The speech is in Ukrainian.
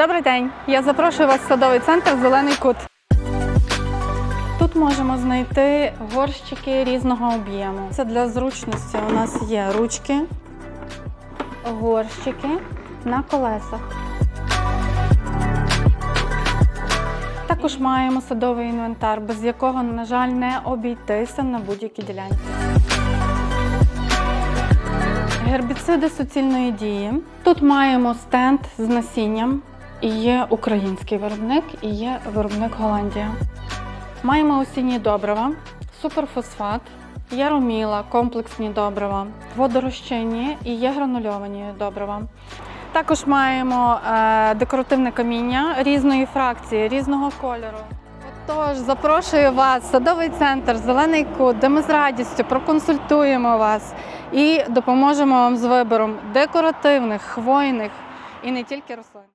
Добрий день! Я запрошую вас в садовий центр Зелений кут. Тут можемо знайти горщики різного об'єму. Це для зручності. У нас є ручки, горщики на колесах. Також маємо садовий інвентар, без якого, на жаль, не обійтися на будь-якій ділянці. Гербіциди суцільної дії. Тут маємо стенд з насінням. Є український виробник, і є виробник Голландія. Маємо осінні добрива, суперфосфат, яроміла, комплексні добрива, водорозчинні і є гранульовані добрива. Також маємо е, декоративне каміння різної фракції, різного кольору. Тож запрошую вас в садовий центр Зелений кут, де ми з радістю проконсультуємо вас і допоможемо вам з вибором декоративних, хвойних і не тільки рослин.